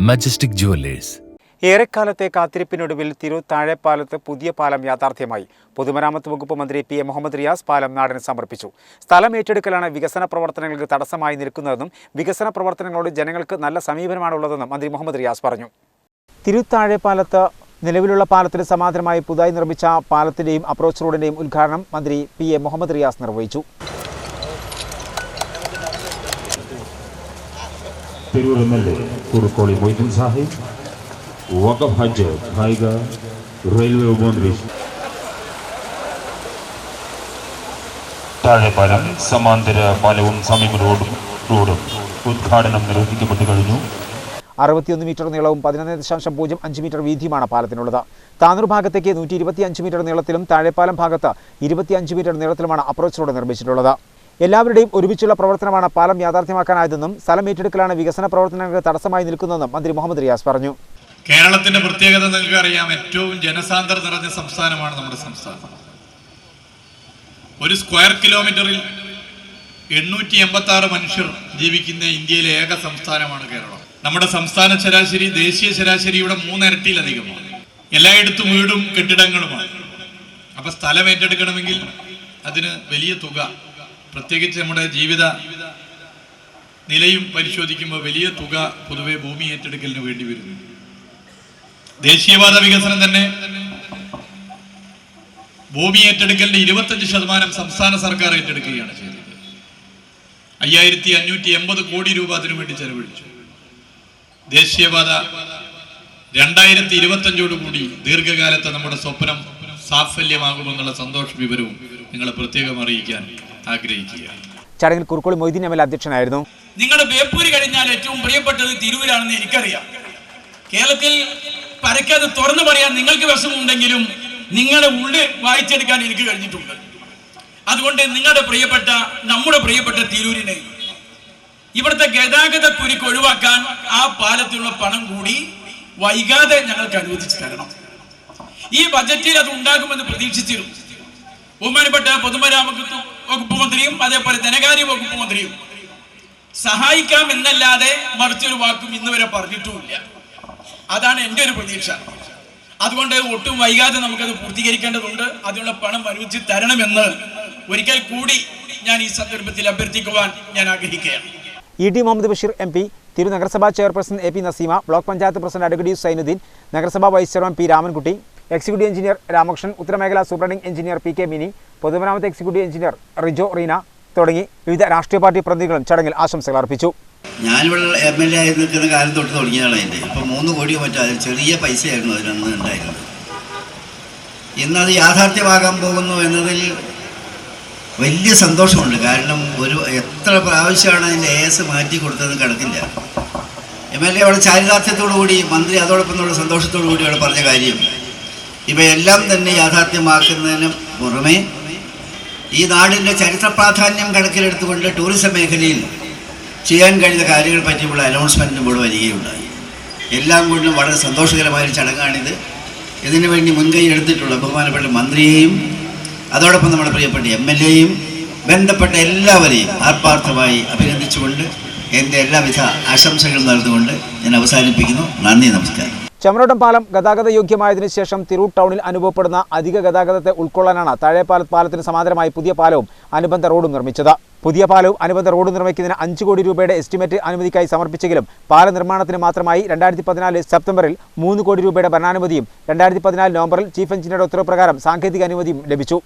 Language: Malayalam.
മജസ്റ്റിക് ജുവല്ലേഴ്സ് ഏറെക്കാലത്തെ കാത്തിരിപ്പിനൊടുവിൽ തിരു താഴെപ്പാലത്ത് പുതിയ പാലം യാഥാർത്ഥ്യമായി. പൊതുമരാമത്ത് വകുപ്പ് മന്ത്രി പി. എ. മുഹമ്മദ് റിയാസ് പാലം നാടിന് സമർപ്പിച്ചു. സ്ഥലം ഏറ്റെടുക്കലാണ് വികസന പ്രവർത്തനങ്ങൾക്ക് തടസ്സമായി നിൽക്കുന്നതെന്നും വികസന പ്രവർത്തനങ്ങളോട് ജനങ്ങൾക്ക് നല്ല സമീപനമാണുള്ളതെന്നും മന്ത്രി മുഹമ്മദ് റിയാസ് പറഞ്ഞു. തിരുത്താഴെപ്പാലത്ത് നിലവിലുള്ള പാലത്തിന് സമാന്തരമായി പുതുതായി നിർമ്മിച്ച പാലത്തിന്റെയും അപ്രോച്ച് റോഡിന്റെയും ഉദ്ഘാടനം മന്ത്രി പി. എ. മുഹമ്മദ് റിയാസ് നിർവഹിച്ചു. Tirur M L A Kurukkoli Moideen Sahib വഖഫ് ഹജ്ജ് കായിക റെയിൽവേ ഉപമന്ത്രി. താഴെപ്പാലം സമാന്തര പാലവും സമീപ റോഡും റോഡും ഉദ്ഘാടനം നിർവഹിക്കപ്പെട്ടു കഴിഞ്ഞു. അറുപത്തിയൊന്ന് മീറ്റർ നീളവും പതിനൊന്ന് ദശാംശം പൂജ്യം അഞ്ച് മീറ്റർ വീതിയുമാണ് പാലത്തിനുള്ളത്. താനൂർ ഭാഗത്തേക്ക് നൂറ്റി ഇരുപത്തിയഞ്ച് മീറ്റർ നീളത്തിലും താഴെപ്പാലം ഭാഗത്ത് ഇരുപത്തിയഞ്ച് മീറ്റർ നീളത്തിലുമാണ് അപ്രോച്ച് റോഡ് നിർമ്മിച്ചിട്ടുള്ളത്. എല്ലാവരുടെയും ഒരുമിച്ചുള്ള പ്രവർത്തനമാണ് പാലം യാഥാർത്ഥ്യമാക്കാനായതെന്നും സ്ഥലം ഏറ്റെടുക്കലാണ് വികസന പ്രവർത്തനങ്ങൾക്ക് തടസ്സമായി നിൽക്കുന്നതെന്നും മന്ത്രി മുഹമ്മദ് റിയാസ് പറഞ്ഞു. കേരളത്തിന്റെ പ്രത്യേകത നിങ്ങൾക്ക് അറിയാം ഏറ്റവും ജനസാന്ദ്രത നിറഞ്ഞ സംസ്ഥാനമാണ് നമ്മുടെ സംസ്ഥാനം. ഒരു സ്ക്വയർ കിലോമീറ്ററിൽ എണ്ണൂറ്റി എൺപത്തി ആറ് മനുഷ്യർ ജീവിക്കുന്ന ഇന്ത്യയിലെ ഏക സംസ്ഥാനമാണ് കേരളം. നമ്മുടെ സംസ്ഥാന ശരാശരി ദേശീയ ശരാശരിയുടെ മൂന്നിരട്ടിയിലധികമാണ്. എല്ലായിടത്തും വീടും കെട്ടിടങ്ങളുമാണ്. അപ്പൊ സ്ഥലം ഏറ്റെടുക്കണമെങ്കിൽ അതിന് വലിയ തുക പ്രത്യേകിച്ച് നമ്മുടെ ജീവിത നിലയും പരിശോധിക്കുമ്പോൾ വലിയ തുക പൊതുവെ ഭൂമി ഏറ്റെടുക്കലിന് വേണ്ടി വരുന്നു. ദേശീയവാദ വികസനം തന്നെ ഭൂമി ഏറ്റെടുക്കലിന്റെ ഇരുപത്തഞ്ച് ശതമാനം സംസ്ഥാന സർക്കാർ ഏറ്റെടുക്കുകയാണ് ചെയ്തത്. അയ്യായിരത്തി അഞ്ഞൂറ്റി എൺപത് കോടി രൂപ അതിനുവേണ്ടി ചെലവഴിച്ചു. ദേശീയപാത രണ്ടായിരത്തി ഇരുപത്തഞ്ചോടുകൂടി ദീർഘകാലത്തെ നമ്മുടെ സ്വപ്നം സാഫല്യമാകുമെന്നുള്ള സന്തോഷ വിവരവും നിങ്ങളെ പ്രത്യേകം അറിയിക്കാൻ ആഗ്രഹിക്കുകയാണ് ചടങ്ങിൽ കുറുക്കോളി മൊയ്തീൻ എം എൽ അധ്യക്ഷനായിരുന്നു. നിങ്ങളുടെ ബേപ്പൂര് കഴിഞ്ഞാൽ ഏറ്റവും പ്രിയപ്പെട്ടത് തിരൂരാണെന്ന് എനിക്കറിയാം. കേരളത്തിൽ പരക്കത് തുറന്നു പറയാൻ നിങ്ങൾക്ക് വിഷമമുണ്ടെങ്കിലും നിങ്ങളുടെ ഉള്ളിൽ വായിച്ചെടുക്കാൻ എനിക്ക് കഴിഞ്ഞിട്ടുണ്ട്. അതുകൊണ്ട് നിങ്ങളുടെ പ്രിയപ്പെട്ട നമ്മുടെ പ്രിയപ്പെട്ട തിരൂരിനെ ഇവിടുത്തെ ഗതാഗത കുരുക്ക് ഒഴിവാക്കാൻ ആ പാലത്തിലുള്ള പണം കൂടി വൈകാതെ ഞങ്ങൾക്ക് അനുവദിച്ചു തരണം. ഈ ബജറ്റിൽ അത് ഉണ്ടാകുമെന്ന് പ്രതീക്ഷിച്ചിരുന്നു. ബഹുമാനപ്പെട്ട പൊതുമരാമത്ത് വകുപ്പ് മന്ത്രിയും അതേപോലെ ധനകാര്യ വകുപ്പ് മന്ത്രിയും. സഹായിക്കാം എന്നല്ലാതെ മറിച്ചൊരു വാക്കും ഇന്ന് വരെ പറഞ്ഞിട്ടുമില്ല. അതാണ് എന്റെ ഒരു പ്രതീക്ഷ. അതുകൊണ്ട് ഒട്ടും വൈകാതെ നമുക്കത് പൂർത്തീകരിക്കേണ്ടതുണ്ട്. അതിനുള്ള പണം അനുവദിച്ച് തരണമെന്ന് ഒരിക്കൽ കൂടി ഞാൻ ഈ സന്ദർഭത്തിൽ അഭ്യർത്ഥിക്കുവാൻ ഞാൻ ആഗ്രഹിക്കുകയാണ്. E T Muhammad Basheer M P തിരു നഗരസഭാ chairperson A P Naseema block panchayat president advocate Zainuddin നഗരസഭാ vice chairman P Ramankutty executive engineer Ramakrishnan ഉത്തരമേഖലാ superintending engineer P K Mini പൊതുമരാമത്ത് എക്സിക്യൂട്ടീവ് എഞ്ചിനീയർ റിജോ റീന തുടങ്ങി വിവിധ രാഷ്ട്രീയ പാർട്ടി പ്രതിനിധികളും ചടങ്ങിൽ ആശംസകൾ അർപ്പിച്ചു. ഞാനിവിടെ എം എൽ എ ആയി നിൽക്കുന്ന കാലം തൊട്ട് തുടങ്ങിയതാണ് അതിന്റെ. ഇപ്പം മൂന്ന് കോടിയോ മറ്റോ അതിൽ ചെറിയ പൈസയായിരുന്നു അതിനന്ന് ഉണ്ടായിരുന്നത്. ഇന്നത് യാഥാർത്ഥ്യമാകാൻ പോകുന്നു എന്നതിൽ വലിയ സന്തോഷമുണ്ട്. കാരണം ഒരു എത്ര പ്രാവശ്യമാണ് അതിന്റെ എ എസ് മാറ്റി കൊടുത്തതെന്ന് കണക്കില്ല. എം എൽ എ അവിടെ ചാരിതാർത്ഥ്യത്തോടു കൂടി മന്ത്രി അതോടൊപ്പം സന്തോഷത്തോടു കൂടി അവിടെ പറഞ്ഞ കാര്യം ഇവയെല്ലാം തന്നെ യാഥാർത്ഥ്യമാക്കുന്നതിന് പുറമെ ഈ നാടിന്റെ ചരിത്ര പ്രാധാന്യം കണക്കിലെടുത്തുകൊണ്ട് ടൂറിസം മേഖലയിൽ ചെയ്യാൻ കഴിയുന്ന കാര്യങ്ങളെ പറ്റിയുള്ള അനൗൺസ്മെന്റും ഇവിടെ വരികയുണ്ടായി. എല്ലാം കൊണ്ടും വളരെ സന്തോഷകരമായ ഒരു ചടങ്ങാണിത്. ഇതിനു വേണ്ടി മുൻകൈ എടുത്തിട്ടുള്ള ബഹുമാനപ്പെട്ട മന്ത്രിയെയും അതോടൊപ്പം നമ്മുടെ പ്രിയപ്പെട്ട എം എൽ എയും ബന്ധപ്പെട്ട എല്ലാവരെയും ആത്മാർത്ഥമായി അഭിനന്ദിച്ചുകൊണ്ട് എന്റെ എല്ലാവിധ ആശംസകളും നേർന്നുകൊണ്ട് ഞാൻ അവസാനിപ്പിക്കുന്നു. നന്ദി നമസ്കാരം. ചെമ്മരോട്ടം പാലം ഗതാഗത യോഗ്യമായതിനു ശേഷം തിരൂർ ടൗണിൽ അനുഭവപ്പെടുന്ന അധിക ഗതാഗതത്തെ ഉൾക്കൊള്ളാനാണ് താഴെപ്പാലത്ത് പാലത്തിന് സമാന്തരമായി പുതിയ പാലവും അനുബന്ധ റോഡും നിർമ്മിച്ചത്. പുതിയ പാലവും അനുബന്ധ റോഡ് നിർമ്മിക്കുന്നതിന് അഞ്ച് കോടി രൂപയുടെ എസ്റ്റിമേറ്റ് അനുമതിക്കായി സമർപ്പിച്ചെങ്കിലും പാല നിർമ്മാണത്തിന് മാത്രമായി രണ്ടായിരത്തി പതിനാല് സെപ്റ്റംബറിൽ മൂന്ന് കോടി രൂപയുടെ ഭരണാനുമതിയും രണ്ടായിരത്തി പതിനാല് നവംബറിൽ ചീഫ് എഞ്ചിനീയറുടെ ഉത്തരവ് പ്രകാരം സാങ്കേതിക അനുമതിയും ലഭിച്ചു.